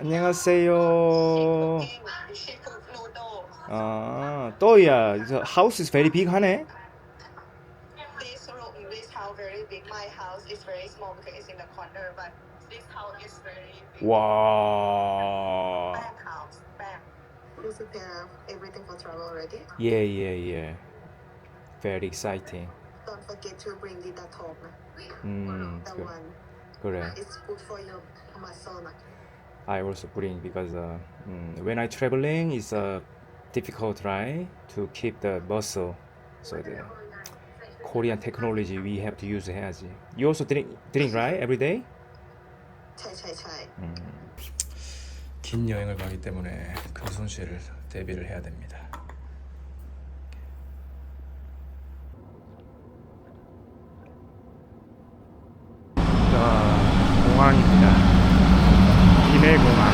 안녕하세요. seafood noodle. 아, 또야. The house is very big 하네. This room, this house very big. My house is very small because it's in the corner, but this house is very big. 와. Bam house, bam. You prepare everything for travel already? Yeah, yeah, yeah. Very exciting. Don't forget to bring the datong. 음, The 그, one. 그래. It's good for your muscle. I also bring because uh, mm, when I traveling it's uh, difficult, right, to keep the muscle. So the Korean technology we have to use 해야지. You also drink drink right every day? 음, 긴 여행을 가기 때문에 큰 손실을 대비를 해야 됩니다. 자, 공항입니다. 기내공항.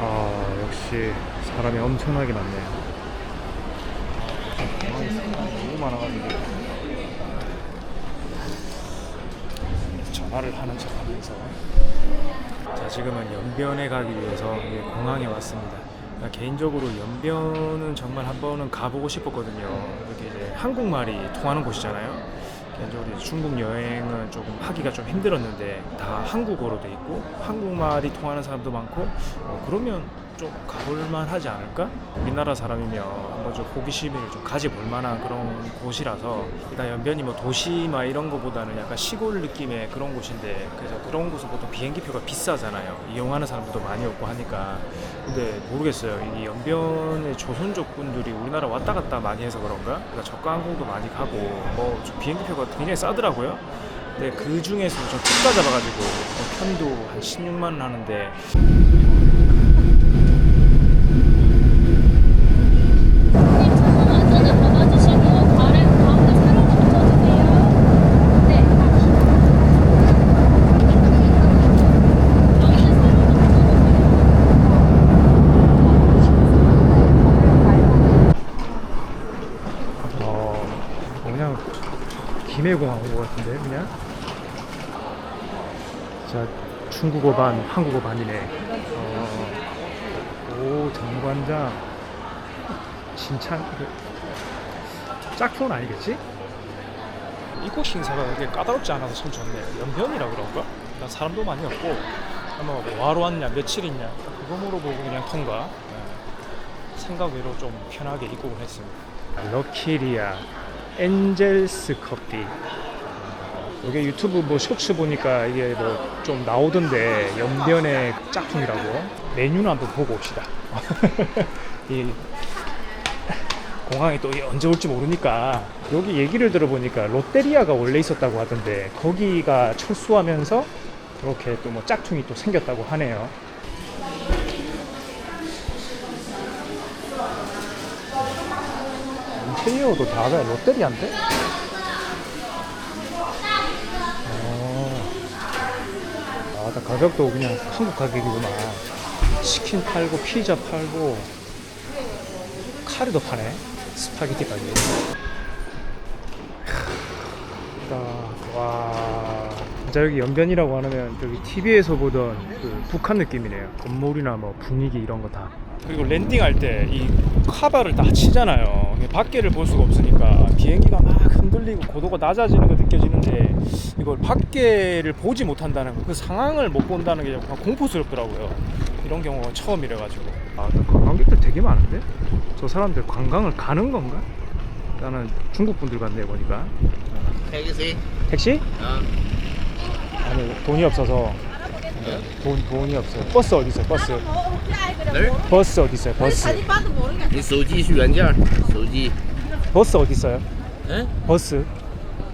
아, 역시 사람이 엄청나게 많네요. 너무 많아가지고. 전화를 하는 척 하면서 자 지금은 연변에 가기 위해서 이 공항에 왔습니다. 그러니까 개인적으로 연변은 정말 한 번은 가보고 싶었거든요. 여기 이제 한국말이 통하는 곳이잖아요. 이제 중국 여행은 조금 하기가 좀 힘들었는데 다 한국어로 돼 있고 한국말이 통하는 사람도 많고 어, 그러면 좀 가볼만 하지 않을까? 우리나라 사람이면 한번 좀 호기심을 좀 가져볼 만한 그런 곳이라서 일단 연변이 뭐 도시 막 이런 거보다는 약간 시골 느낌의 그런 곳인데 그래서 그런 곳은 보통 비행기표가 비싸잖아요. 이용하는 사람들도 많이 없고 하니까. 근데 모르겠어요. 이 연변의 조선족 분들이 우리나라 왔다 갔다 많이 해서 그런가? 그러니까 저가 항공도 많이 가고 뭐좀 비행기표가 굉장히 싸더라고요. 근데 그 중에서 좀 특가 잡아가지고 어, 편도 한 16만 원 하는데 선생님 조금 안전에 잡아주시고 발에 가운데 세로로 붙여주세요. 네. 가운데 세로로 어, 그냥 김해공항 온것 같은데 그냥? 자 중국어 반 한국어 반이네. 어, 오 정관장. 진찬 그, 짝퉁은 아니겠지? 입국 심사가 되게 까다롭지 않아서 참 좋네요 연변이라 그런가? 그러니까 사람도 많이 없고. 아마 뭐하러 왔냐 며칠 있냐. 그거 물어보고 그냥 통과. 네. 생각 외로 좀 편하게 입국을 했습니다. 럭키리아 엔젤스 커피. 이게 유튜브 뭐 쇼츠 보니까 이게 뭐 좀 나오던데 연변의 짝퉁이라고. 메뉴는 한번 보고 옵시다. 이 공항에 또 언제 올지 모르니까. 여기 얘기를 들어보니까 롯데리아가 원래 있었다고 하던데 거기가 철수하면서 이렇게 또 뭐 짝퉁이 또 생겼다고 하네요 인테리어도 다 알아요. 롯데리아인데? 어. 아, 나 가격도 그냥 한국 가격이구만. 치킨 팔고, 피자 팔고, 카레도 파네. 스파게티까지. 하, 와. 진짜 여기 연변이라고 하면 저기 TV에서 보던 그 북한 느낌이네요. 건물이나 뭐 분위기 이런 거 다. 그리고 랜딩할 때 이 카바를 다 치잖아요. 밖에를 볼 수가 없으니까 비행기가 막 흔들리고 고도가 낮아지는 거 느껴지는데 이걸 밖에를 보지 못한다는 그 상황을 못 본다는 게 약간 공포스럽더라고요. 이런 경우가 처음이래 가지고. 아, 관광객들 되게 많은데? 저 사람들 관광을 가는 건가? 나는 중국 분들 같네 보니까. 택시? 택시? 아, 아니 돈이 없어서 돈 돈이 없어요. 버스 어디 있어요? 버스. 네? 버스 어디 있어요? 버스. 你手机是原件儿，手机。 버스 어디 있어요? 에? 버스.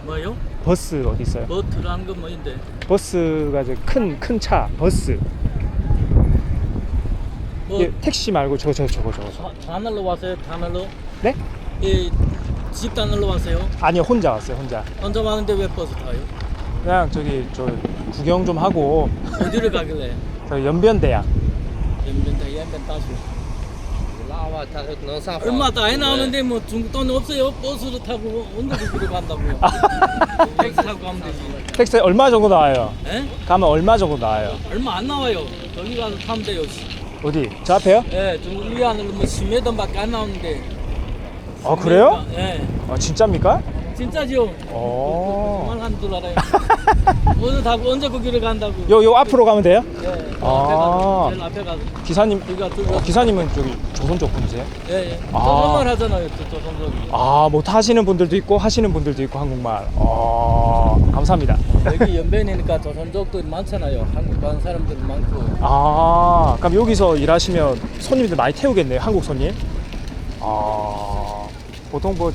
뭐요? 버스 어디 있어요? 뭐 들어간 건 뭐인데? 버스가 이제 큰 큰 차 버스. 뭐 예, 택시 말고 저거 저거 저거 저거. 저거. 다- 하늘로 왔어요? 하늘로? 네? 이 집단으로 왔어요? 아니요 혼자 왔어요 혼자. 혼자 왔는데 왜 버스 타요? 그냥 저기 저 구경 좀 하고 어디를 가길래? 저 연변대야 연변대 연변다시 얼마 다해 나오는데 뭐 중돈 없어요 버스로 타고 온도로 간다고요. 택시 타고 가면 되지. 택시 얼마 정도 나와요? 에? 가면 얼마 정도 나와요? 얼마 안 나와요. 거기 가서 타면 돼요. 어디? 저 앞에요? 예, 중국 안으로 뭐 10m밖에 안 나오는데. 아 그래요? 예. 아 진짜입니까? 진짜죠. 어. 그만한 줄 알아요. 버스 타고 언더부기로 간다고. 요 요 앞으로 가면 돼요? 예, 아. 앞에 가서 제일 앞에 가서. 기사님. 어, 기사님은 저기 조선 쪽 분이세요? 예, 예. 아. 조선말 하잖아요. 저 조선족이. 아, 뭐 하시는 분들도 있고 하시는 분들도 있고 한국말. 어, 감사합니다. 여기 연변이니까 조선족들이 많잖아요. 한국 가는 사람들 많고. 아, 그럼 여기서 일하시면 손님들 많이 태우겠네요. 한국 손님. 아, 보통 뭐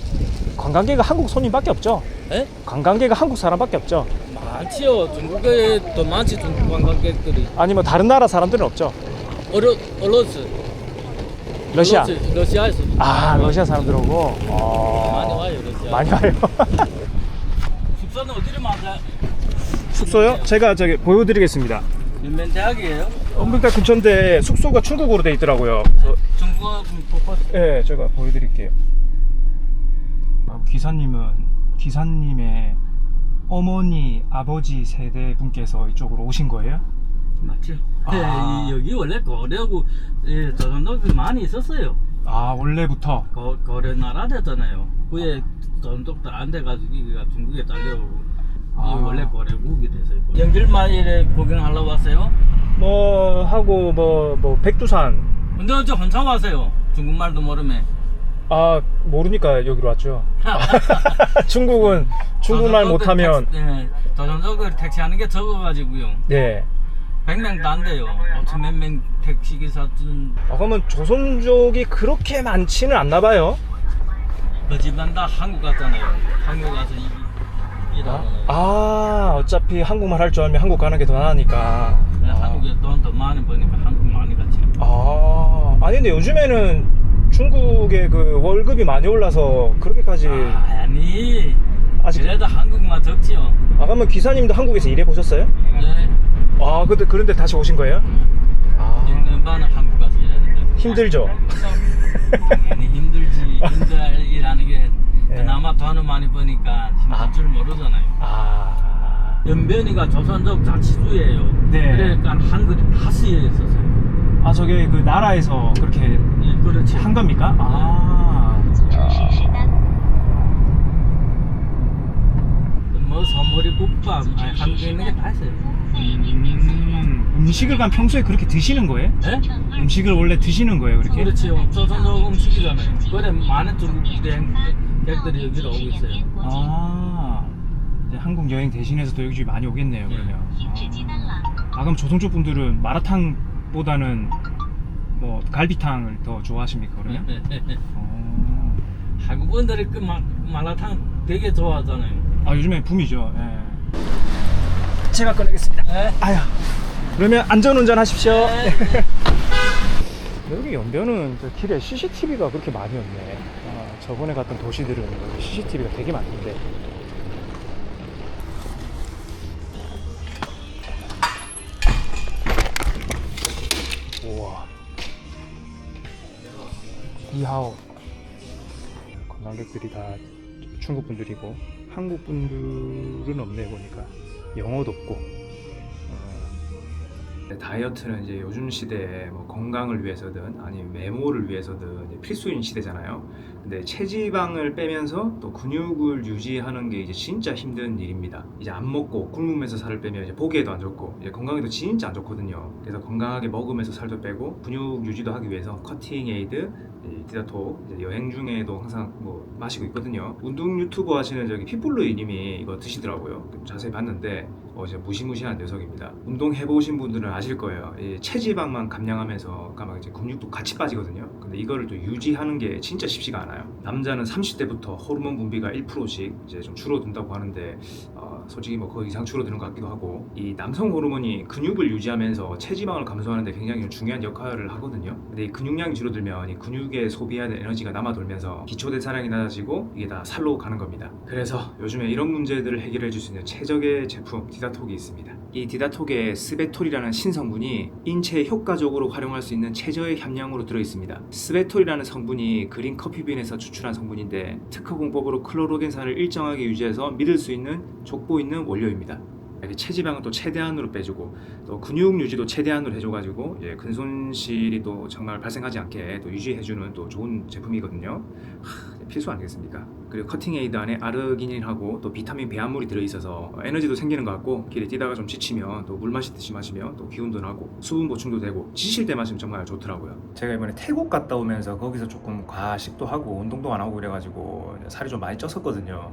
관광객은 한국 손님밖에 없죠. 예? 관광객은 한국 사람밖에 없죠. 많지요. 중국에 더 많지 중국 관광객들이. 아니 뭐 다른 나라 사람들은 없죠. 어르 어르스. 러시아. 러시아에서. 아, 러시아 사람들 오고. 어, 많이 와요 러시아. 많이 와요. 숙소는 어디를 맞아? 숙소요? 제가 저기 보여드리겠습니다. 연변 대학이에요? 엄백달 근처인데 숙소가 중국어로 돼 있더라고요. 그래서 중국어 보고 예, 제가 보여드릴게요. 아, 기사님은 기사님의 어머니, 아버지 세대 분께서 이쪽으로 오신 거예요? 맞죠? 아. 예, 이- 여기 원래 거래하고 예, 조선족이 많이 있었어요. 아, 원래부터. 거, 거래 나라였잖아요. 그에 조선족들 안 돼가지고 중국에 딸려오고 아. 이 원래 거래국이 됐어요. 연길마을에 구경하러 왔어요? 뭐 하고 뭐 뭐 백두산. 근데 어제 혼자 왔어요. 중국말도 모르면. 아, 모르니까 여기로 왔죠. 중국은 중국말 못하면 예, 조선족을 택시하는 게 적어가지고요. 네. 100명도 안 돼요. 5천 몇명 택시기사 준 아, 그러면 조선족이 그렇게 많지는 않나 봐요. 그 집안 다 한국 갔잖아요. 한국 가서 이, 아, 일하잖아요. 아, 어차피 한국말 할 줄 알면 한국 가는 게 더 나으니까. 그래, 한국에 돈 더 많이 버니까 한국 많이 갔지. 아, 아니 근데 요즘에는 중국의 그 월급이 많이 올라서 그렇게까지 아니 아직 그래도 한국만 적지요. 아 그러면 기사님도 한국에서 일해 보셨어요? 네. 아, 근데 그런데 다시 오신 거예요? 아, 6년 반은 한국 가서 일했는데 힘들죠. 당연히 힘들지. 힘들 일하는 게 예. 그나마 돈을 많이 버니까 힘들 아. 줄 모르잖아요. 아, 연변이가 조선족 자치주예요. 네. 그러니까 한글이 다 쓰여 있었어요. 아 저게 그 나라에서 그렇게 예, 그렇지. 한 겁니까? 아, 뭐 선물이 국밥, 아니 한국에 있는 게 다 있어요. 음, 음식을 그럼 평소에 그렇게 드시는 거예요? 예? 음식을 원래 드시는 거예요, 그렇게? 그렇지요. 조선족 음식이잖아요. 그래 많은 중국 여행객들이 여기로 오고 있어요. 아, 이제 한국 여행 대신해서 또 여기 많이 오겠네요, 그러면. 아, 아, 그럼 조선족 분들은 마라탕 보다는 뭐 갈비탕을 더 좋아하십니까, 그러면? 어. 한국 분들이 그 마, 마라탕 되게 좋아하잖아요. 아, 요즘에 붐이죠. 예. 제가 꺼내겠습니다. 네. 아야. 그러면 안전운전 하십시오. 네. 여기 연변은 저 길에 CCTV가 그렇게 많이 없네. 아, 저번에 갔던 도시들은 CCTV가 되게 많던데. 우와. 이하오. 관광객들이 다 중국 분들이고 한국 분들은 없네 보니까 영어도 없고. 어. 다이어트는 이제 요즘 시대에 뭐 건강을 위해서든 아니면 외모를 위해서든 필수인 시대잖아요. 근데 체지방을 빼면서 또 근육을 유지하는 게 이제 진짜 힘든 일입니다. 이제 안 먹고 굶으면서 살을 빼면 이제 보기에도 안 좋고 이제 건강에도 진짜 안 좋거든요. 그래서 건강하게 먹으면서 살도 빼고 근육 유지도 하기 위해서 커팅 에이드, 이 디다토 여행 중에도 항상 뭐 마시고 있거든요. 운동 유튜버 하시는 저기 피플루이님이 이거 드시더라고요. 자세히 봤는데 어 진짜 무시무시한 녀석입니다. 운동 해보신 분들은 아실 거예요. 이 체지방만 감량하면서 아마 이제 근육도 같이 빠지거든요. 근데 이거를 또 유지하는 게 진짜 쉽지가 않아요. 남자는 30대부터 호르몬 분비가 1%씩 이제 좀 줄어든다고 하는데 어, 솔직히 뭐 거의 이상 줄어드는 것 같기도 하고 이 남성 호르몬이 근육을 유지하면서 체지방을 감소하는데 굉장히 중요한 역할을 하거든요. 근데 이 근육량이 줄어들면 이 근육에 소비해야 될 에너지가 남아 돌면서 기초 대사량이 낮아지고 이게 다 살로 가는 겁니다. 그래서 요즘에 이런 문제들을 해결해 줄 수 있는 최적의 제품 디다톡이 있습니다. 이 디다톡에 스베톨이라는 신성분이 인체에 효과적으로 활용할 수 있는 최저의 함량으로 들어 있습니다. 스베톨이라는 성분이 그린 커피빈에서 추출한 성분인데 특허 공법으로 클로로겐산을 일정하게 유지해서 믿을 수 있는 족보 있는 원료입니다. 이렇게 체지방은 또 최대한으로 빼주고 또 근육 유지도 최대한으로 해줘가지고 예, 근손실이 또 정말 발생하지 않게 또 유지해주는 또 좋은 제품이거든요. 하, 필수 아니겠습니까? 그리고 커팅 에이드 안에 아르기닌하고 또 비타민 배합물이 들어있어서 에너지도 생기는 것 같고 길에 뛰다가 좀 지치면 또 물 마시듯이 마시면 또 기운도 나고 수분 보충도 되고 지칠 때 마시면 정말 좋더라고요. 제가 이번에 태국 갔다 오면서 거기서 조금 과식도 하고 운동도 안 하고 그래가지고 살이 좀 많이 쪘었거든요.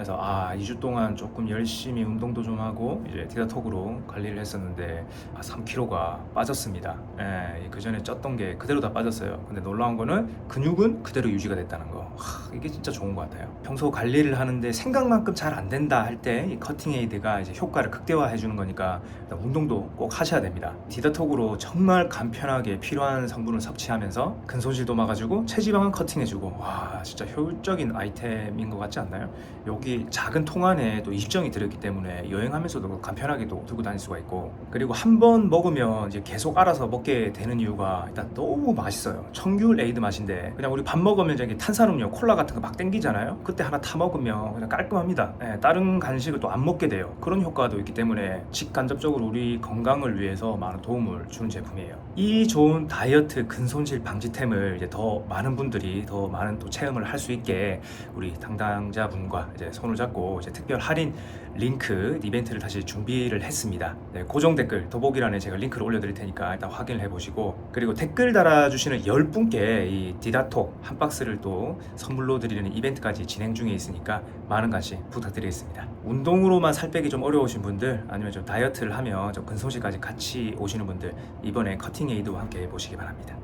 그래서 아 2주 동안 조금 열심히 운동도 좀 하고 이제 디다톡으로 관리를 했었는데 아, 3kg가 빠졌습니다. 예, 그 전에 쪘던 게 그대로 다 빠졌어요. 근데 놀라운 거는 근육은 그대로 유지가 됐다는 거. 하, 이게 진짜 좋은 것 같아요. 평소 관리를 하는데 생각만큼 잘 안 된다 할 때 이 커팅 에이드가 이제 효과를 극대화해 주는 거니까 운동도 꼭 하셔야 됩니다. 디다톡으로 정말 간편하게 필요한 성분을 섭취하면서 근손실도 막아주고 체지방은 커팅해주고 와 진짜 효율적인 아이템인 것 같지 않나요? 여기 작은 통 안에 또 입정이 들어있기 때문에 여행하면서도 간편하게 또 들고 다닐 수가 있고 그리고 한 번 먹으면 이제 계속 알아서 먹게 되는 이유가 일단 너무 맛있어요. 청귤 에이드 맛인데 그냥 우리 밥 먹으면 저기 탄산음료 콜라 같은 거 막 땡기잖아요. 그때 하나 타 먹으면 그냥 깔끔합니다. 예, 다른 간식을 또 안 먹게 돼요. 그런 효과도 있기 때문에 직간접적으로 우리 건강을 위해서 많은 도움을 주는 제품이에요. 이 좋은 다이어트 근손실 방지템을 이제 더 많은 분들이 더 많은 또 체험을 할 수 있게 우리 담당자분과 이제 손을 잡고 이제 특별 할인 링크 이벤트를 다시 준비를 했습니다. 네, 고정 댓글 더보기란에 제가 링크를 올려드릴 테니까 일단 확인을 해보시고 그리고 댓글 달아주시는 10분께 이 디다톡 한 박스를 또 선물로 드리는 이벤트까지 진행 중에 있으니까 많은 관심 부탁드리겠습니다. 운동으로만 살 빼기 좀 어려우신 분들 아니면 좀 다이어트를 하면 좀 근손실까지 같이 오시는 분들 이번에 커팅 에이드와 함께 보시기 바랍니다.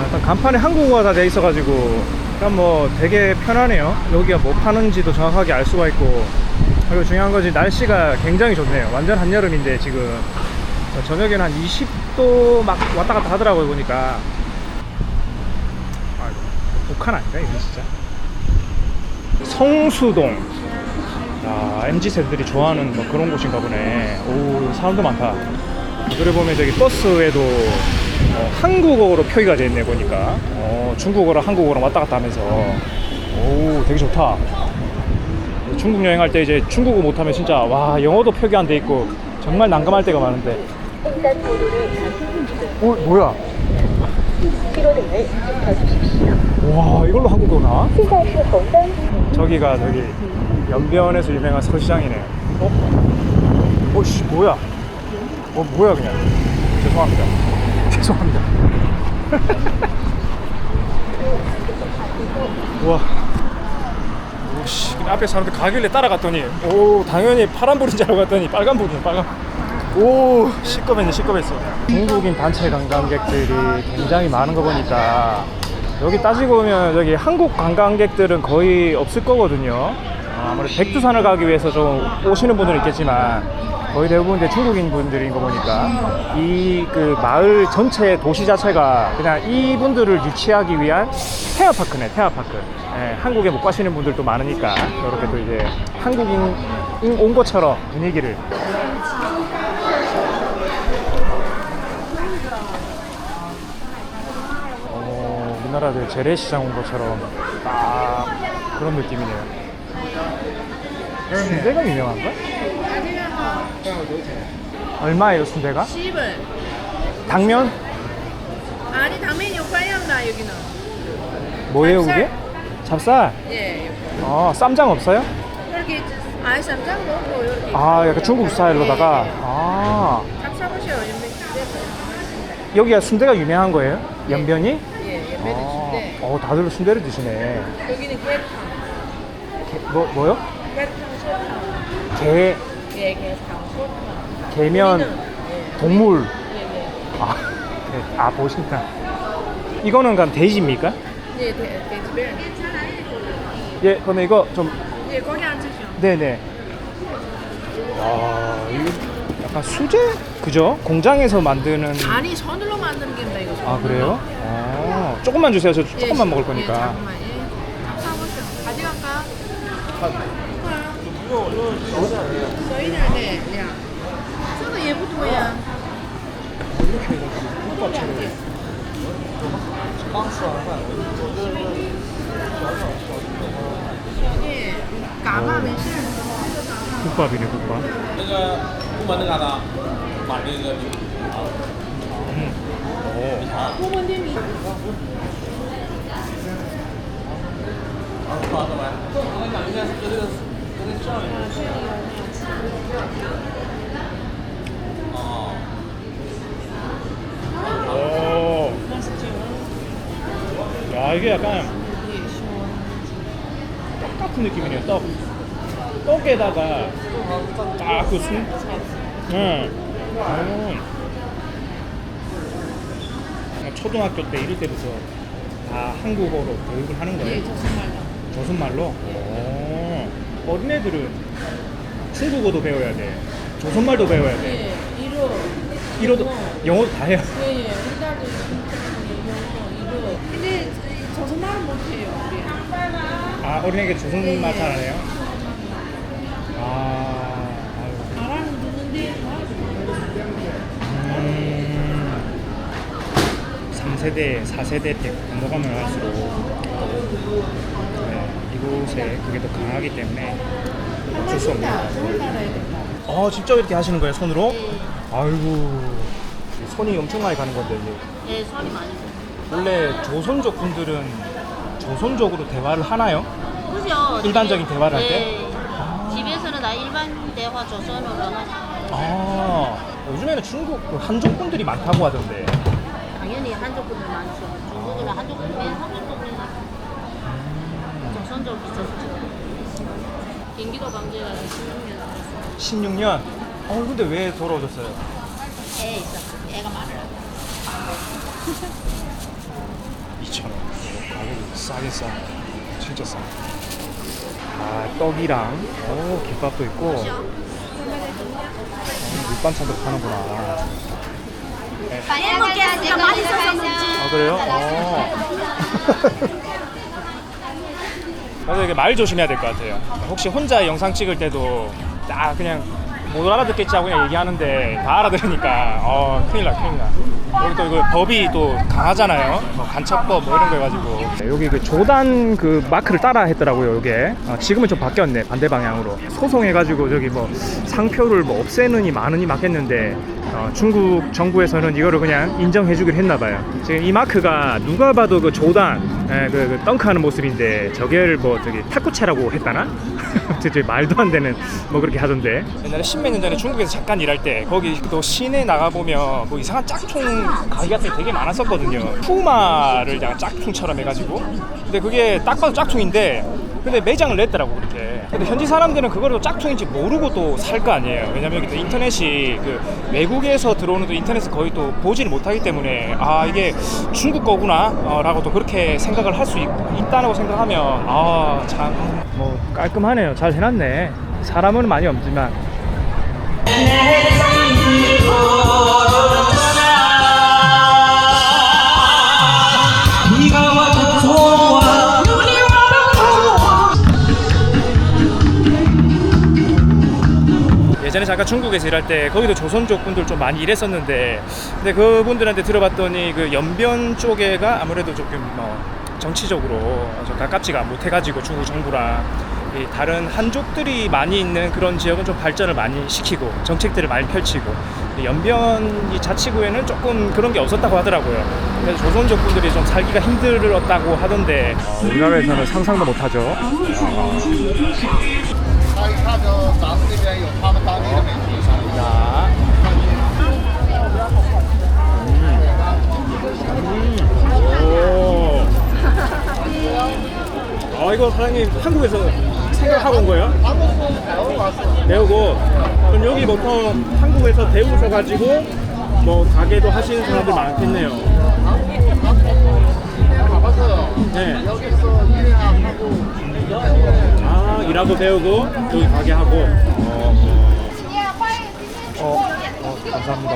약간 간판에 한국어가 다 돼 있어가지고 그냥 뭐 되게 편하네요. 여기가 뭐 파는지도 정확하게 알 수가 있고 그리고 중요한 거지 날씨가 굉장히 좋네요. 완전 한여름인데 지금 저녁에는 한 20도 막 왔다 갔다 하더라고요 보니까. 아이고 북한 아닌가 이게 진짜. 성수동. 아 MZ 세대들이 좋아하는 뭐 그런 곳인가 보네. 오 사람도 많다. 그래 보면 저기 버스에도 어, 한국어로 표기가 되어 있네 보니까. 어, 중국어랑 한국어랑 왔다 갔다 하면서. 오 되게 좋다. 중국 여행할 때 이제 중국어 못하면 진짜 와 영어도 표기 안 돼 있고 정말 난감할 때가 많은데. 어 뭐야? 와 이걸로 한국어 나 저기가 저기 연변에서 유명한 서시장이네 어? 어씨 뭐야? 어 뭐야 그냥. 죄송합니다. 죄송합니다. 우와. 오씨 앞에 사람들 가길래 따라갔더니. 오 당연히 파란불인 줄 알고 갔더니 빨간불이네 빨간 오 시꺼맸네 시꺼맸어. 중국인 단체 관광객들이 굉장히 많은 거 보니까 여기 따지고 보면 여기 한국 관광객들은 거의 없을 거거든요. 어, 아무래도 백두산을 가기 위해서 좀 오시는 분들은 있겠지만 거의 대부분 이제 중국인 분들인 거 보니까 이 그 마을 전체 도시 자체가 그냥 이분들을 유치하기 위한 테마파크네 테마파크. 예, 한국에 못 가시는 분들도 많으니까 이렇게 또 이제 한국인 온 것처럼 분위기를 어, 우리나라 그 재래시장 온 것처럼 딱 그런 느낌이네요 순대가 유명한가? 얼마예요 순대가? 10은 당면? 아니 당면이 오빠야다 여기는 뭐예요. 그게? 찹쌀? 예 아 쌈장 없어요? 여기 아이 쌈장 넣고 여기 아 약간 중국 스타일로다가 아 잡숴보세요 연변 여기가 순대가 유명한 거예요? 연변이? 예 아, 순대 어 다들 순대를 드시네. 여기는 깨탕. 게, 뭐, 뭐요? 깨탕 소탕. 게, 예 깨탕 소탕. 게면 여기는, 예. 동물. 예 예. 아, 네. 아 보신다. 이거는 그럼 돼지입니까? 예 돼- 돼지배 예 그러면 이거 좀 예 거기 앉으시오. 네네. 와 이거 약간 수제? 그죠? 공장에서 만드는 아니 손으로 만드는 게입니다 이거 아 그래요? 아 조금만 주세요. 저 예, 조금만 먹을 예, 거니까. 잠깐만. 예. 사보세요. 가져갈까? 저희는 네, 네. 저도 예쁘고요. 예, 가마 매실. 국밥이네 국밥. 那个不满那嘎达，买那个 오. 많고 오. 야 이게 약간 떡 같은 느낌이네요 떡 떡에다가 딱그 순. 응. 음. 초등학교 때 이럴 때부터 다 한국어로 교육을 하는 거예요. 예, 조선말로. 조선말로? 오. 어린애들은 중국어도 배워야 돼. 조선말도 배워야 돼. 예, 이로. 이러도 영어 도 다 해요. 예, 예. 우리나라도 영어, 이로. 근데 조선말은 못해요, 우리. 아 어린애가 조선말 예, 예. 잘하네요. 아, 아유. 알아는 듣는데 음, 3세대, 4세대 때 건너가면 할수록 네, 이곳에 그게 더 강하기 때문에 어쩔 수 없는 나라에 된다. 아 직접 이렇게 하시는 거예요 손으로? 아이고 손이 엄청 많이 가는 건데 이제 네, 손이 많이 가. 원래 조선족 분들은 조선족으로 대화를 하나요? 그죠? 일반적인 대화를 할 때? 네. 집에서는 다 일반 대화 조선어로 하죠. 아 요즘에는 중국 그 한족 분들이 많다고 하던데 당연히 한족 분들 많죠. 중국은 한족 분들, 한족 분들 조선족 있었죠. 경기도 강제가 16년 16년? 어 근데 왜 돌아오셨어요? 애 있었어. 애가 많아요. 2,000원 가격이 싸긴 싸 진짜 싸 아, 떡이랑 오 김밥도 있고 어, 밑반찬도 파는구나 해먹겠으니까 맛있어서 먹지. 아 그래요? 어. 그래서 이게 말 조심해야 될 것 같아요. 혹시 혼자 영상 찍을 때도 딱 그냥 못 알아듣겠지 하고 그냥 얘기하는데 다 알아들으니까 어 큰일 나 큰일 나. 여기 또 이거 법이 또 강하잖아요. 뭐 간첩법 뭐 이런 거 해가지고 여기 그 조단 그 마크를 따라 했더라고요. 이게 어, 지금은 좀 바뀌었네 반대 방향으로 소송해가지고 저기 뭐 상표를 뭐 없애느니 마느니 막 했는데 어, 중국 정부에서는 이거를 그냥 인정해주기로 했나봐요. 지금 이 마크가 누가 봐도 그 조단, 예, 그, 그 덩크하는 모습인데 저게를 뭐 저기 탁구채라고 했다나? 저기 말도 안 되는 뭐 그렇게 하던데. 옛날에 십몇 년 전에 중국에서 잠깐 일할 때 거기 또 시내 나가 보면 뭐 이상한 짝퉁 가게 같은 게 되게 많았었거든요. 푸마를 약간 짝퉁처럼 해가지고. 근데 그게 딱 봐도 짝퉁인데 근데 매장을 냈더라고 그렇게. 근데 현지 사람들은 그거를 또 짝퉁인지 모르고 또 살 거 아니에요. 왜냐면 또 인터넷이 그 외국에서 들어오는 또 인터넷을 거의 또 보지를 못하기 때문에 아 이게 중국 거구나라고 또 그렇게 생각을 할 수 있다고 생각하면 아 참 뭐 깔끔하네요. 잘 해놨네. 사람은 많이 없지만. 예전에 잠깐 중국에서 일할 때 거기도 조선족 분들 좀 많이 일했었는데 근데 그분들한테 들어봤더니 그 연변 쪽에가 아무래도 조금 뭐 정치적으로 좀 가깝지가 못해가지고 중국 정부랑 이 다른 한족들이 많이 있는 그런 지역은 좀 발전을 많이 시키고 정책들을 많이 펼치고 이 연변 이 자치구에는 조금 그런 게 없었다고 하더라고요. 그래서 조선족 분들이 좀 살기가 힘들었다고 하던데 어, 우리나라에서는 상상도 못하죠. 他 음. 음. 아 이거 사장님 한국에서 생각하고 온 거예요? 배우고 그럼 여기 뭐 보통 한국에서 배우셔 가지고 뭐 가게도 하시는 사람들 많겠네요. 네. 여기서 일하고 아 일하고 배우고 여기 가게 하고. 어, 어, 어 감사합니다.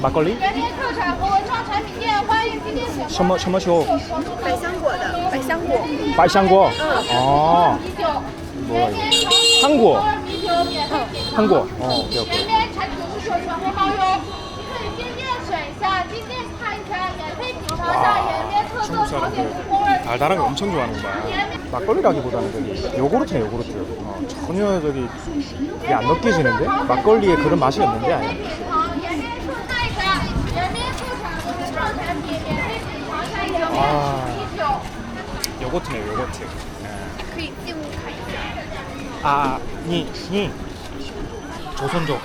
막걸리? 全天特产和文创产品店，欢迎今天选购。什么什么酒？百香果的百香果，百香果。哦，啤酒， 뭐야 全 이거? 天从 한국. 啤酒免费品尝。 한국. 어, 오케이 全 오케이. 面产品无所全国包邮，你可以进店选一下，进店看一下，免费品 와, 중국 사람 달달한 거 엄청 좋아하는 거야. 막걸리라기보다는 요구르트야 요구르트. 어, 전혀 저기 이게 안 느껴지는데 막걸리에 그런 맛이 없는데 아예. 아, 요거트네요 요거트. 네. 아, 니, 니. 조선족.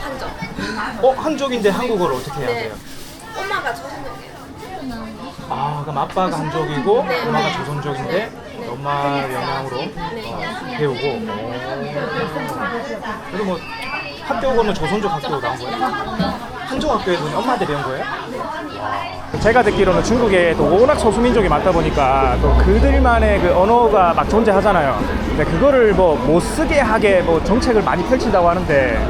한족. 어, 한족인데 한국어를 어떻게 해야 네. 돼요? 엄마가 조선족이에요. 아, 그럼 아빠가 한족이고 엄마가 조선족인데 엄마 영향으로 어, 배우고. 그리고 뭐 학교 가면 조선족 학교 나온 거예요? 한족 학교에서 엄마한테 배운 거예요? 제가 듣기로는 중국에 또 워낙 소수민족이 많다 보니까 또 그들만의 그 언어가 막 존재하잖아요. 근데 그거를 뭐 못 쓰게 하게 뭐 정책을 많이 펼친다고 하는데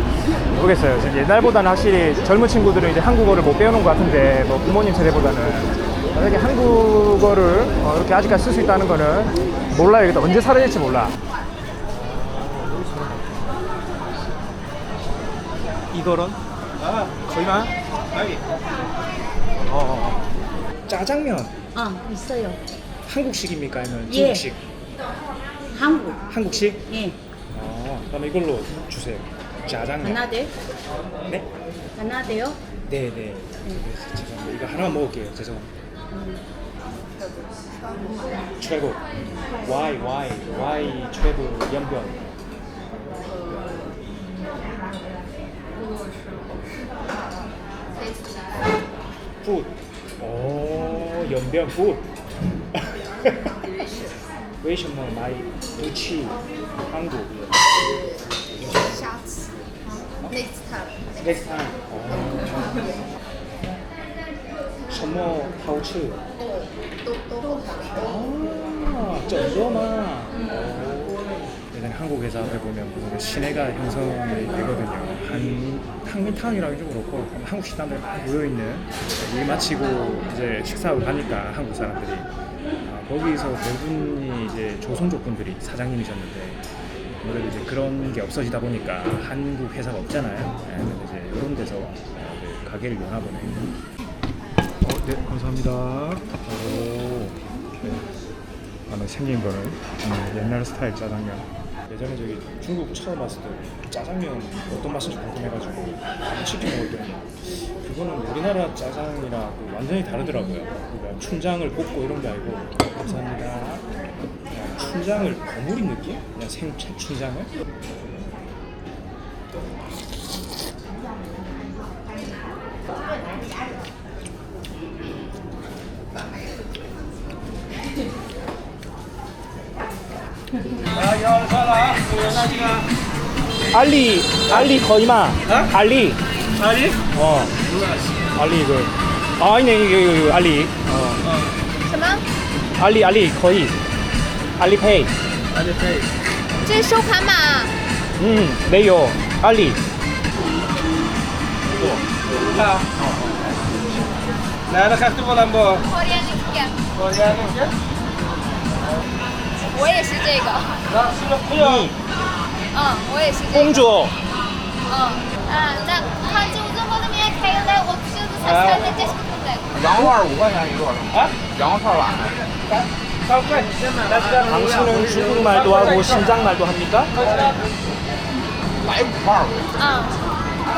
모르겠어요. 옛날보다는 확실히 젊은 친구들은 이제 한국어를 못 배우는 것 같은데 뭐 부모님 세대보다는 만약에 한국어를 어, 이렇게 아직까지 쓸 수 있다는 거는 몰라요. 이게 언제 사라질지 몰라. 이거는 거의만 어, 어. 짜장면 아 있어요. 한국식입니까 아니면 예. 중국식? 한국. 한국식? 예. 어, 그럼 이걸로 주세요. 짜장면. 하나 돼? 네? 하나 돼요? 네, 네. 죄송합니다. 이거 하나만 먹을게요. 죄송합니다. 최고. Y Y Y 최고 연변. 굿. 오, 연변 굿. 为什么买不去韩国下次，next time。 ？Next time. 什么好吃？都都都好。 아, 정도만. 예전에 한국에서 앞에 보면 무슨 시내가 형성이 되거든요. 한 한민타운이라고 좀 그렇고 한국 식당들 많이 모여 있는 일 마치고 이제 식사하고 가니까 한국 사람들이 아, 거기서 대부분이 이제 조선족 분들이 사장님이셨는데 아무래도 이제 그런 게 없어지다 보니까 한국 회사가 없잖아요. 예, 그래서 이제 이런 데서 어, 이제 가게를 여나 보네. 어, 네, 감사합니다. 오, 네. 아, 네, 생긴 거는 음, 옛날 스타일 짜장면. 예전에 저기 중국 처음 왔을 때 짜장면 어떤 맛인지 궁금해가지고 시켜 먹었더니 그거는 우리나라 짜장이랑 완전히 다르더라고요. 그러니까 춘장을 볶고 이런 게 아니고 감사합니다. 춘장을 버무린 느낌? 그냥 생 춘장을? 알리 알리 거이마 알리 아니? 어 알리 그 아, 아니네 이거 이거, 이거 알리 어 什么？ 알리 알리 거의 알리페이 这是收款码。 음 네요 알리 啊。来了，看这么兰博。 Korean ticket。我家那些。我也是这个。那是不是？ 嗯，我也是这个。 공주 嗯。啊，那看中中国那边开的，我不是才三个这是不对。羊肉二五块钱一个是吗？啊？羊肉串碗。三块，先买来这 당신은 중국말도 하고 신장말도 합니까? 来五块儿。嗯，会，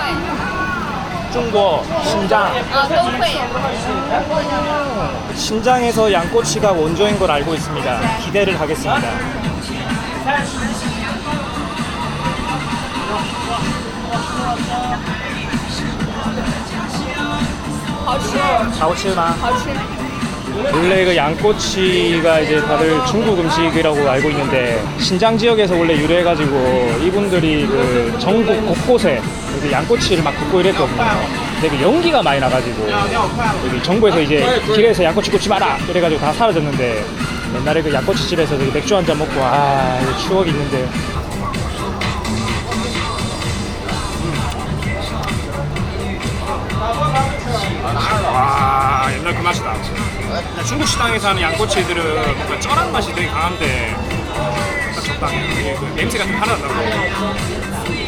중국 신장 啊都会。 신장에서 양꼬치가 원조인 걸 알고 있습니다 기대를 하겠습니다 好吃， 457만 원래 그 양꼬치가 이제 다들 중국 음식이라고 알고 있는데 신장 지역에서 원래 유래해가지고 이분들이 그 전국 곳곳에 이렇게 양꼬치를 막 굽고 이랬거든요. 근데 그 연기가 많이 나가지고 여기 정부에서 이제 길에서 양꼬치 굽지 마라 이래가지고 다 사라졌는데 옛날에 그 양꼬치집에서 그 맥주 한 잔 먹고 아 추억이 있는데 중국 식당에서 하는 양꼬치들은 뭔가 쩔한 맛이 되게 강한데 딱 적당해. 그 냄새가 좀 하나도 안 나고.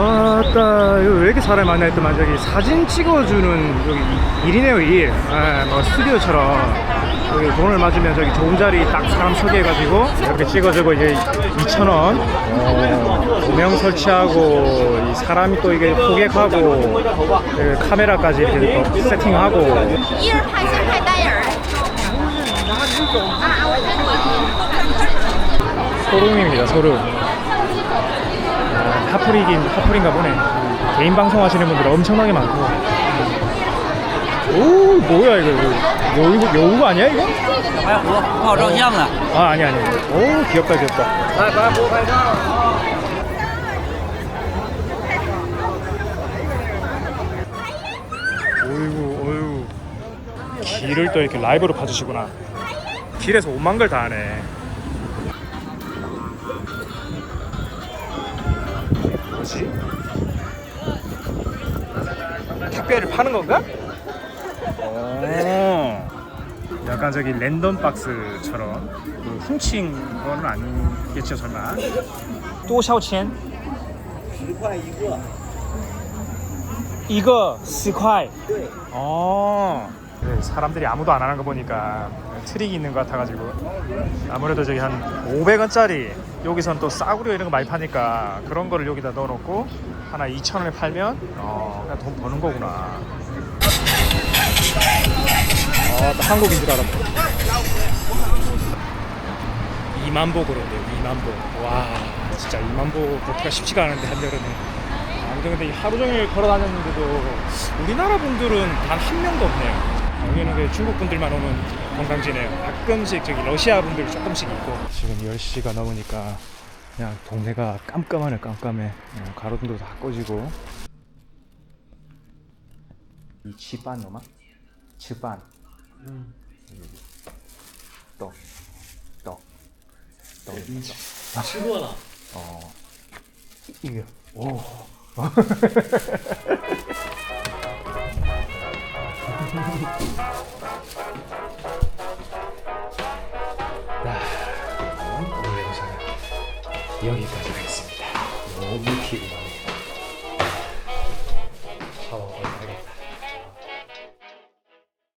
아따 이거 왜 이렇게 사람이 많나 했더만 저기 사진 찍어주는 여기 일이네요 일. 아, 뭐 스튜디오처럼 여기 돈을 맞으면 저기 좋은 자리 딱 사람 소개해가지고 이렇게 찍어주고 이제 2,000원 어, 조명 설치하고 이 사람이 또 이게 호객하고 여기 카메라까지 이렇게 또 세팅하고 一人拍先拍单人。啊，我这里。 소름입니다 소름 아, 하풀이긴 하풀인가 보네 개인 방송 하시는 분들 엄청나게 많고 오 뭐야 이거 이거 여우, 여우 아니야 이거? 哎，我拍照相的。 아 아니 아니 오 귀엽다 귀엽다 어이구 어이구 길을 또 이렇게 라이브로 봐주시구나 길에서 오만 걸 다 하네 뭐지? 택배를 파는 건가? 약간 저기 랜덤 박스처럼 그 훔친 거는 아니겠죠 설마? 또 샤오첸 이거 스콰이. 어. 네, 사람들이 아무도 안 하는 거 보니까 트릭이 있는 것 같아가지고. 아무래도 저기 한 500원짜리 여기선 또 싸구려 이런 거 많이 파니까 그런 거를 여기다 넣어놓고 하나 2,000원에 팔면 어, 그냥 돈 버는 거구나. 어, 나 한국인 줄 알았네. 2만 보 그런데요 2만 보와 진짜 2만 보 걷기가 쉽지가 않은데 한여름에. 아무튼 근데 이 하루 종일 걸어 다녔는데도 우리나라 분들은 단 한 명도 없네요. 여기는 그 중국 분들만 오는 관광지네요. 가끔씩 저기 러시아 분들이 조금씩 있고. 지금 10시가 넘으니까 그냥 동네가 깜깜하네 깜깜해. 어, 가로등도 다 꺼지고. 이 집안 놈아? 집안 음. 떡, 떡, 떡. 즐거워라. 어. 이게. 오. 여기까지.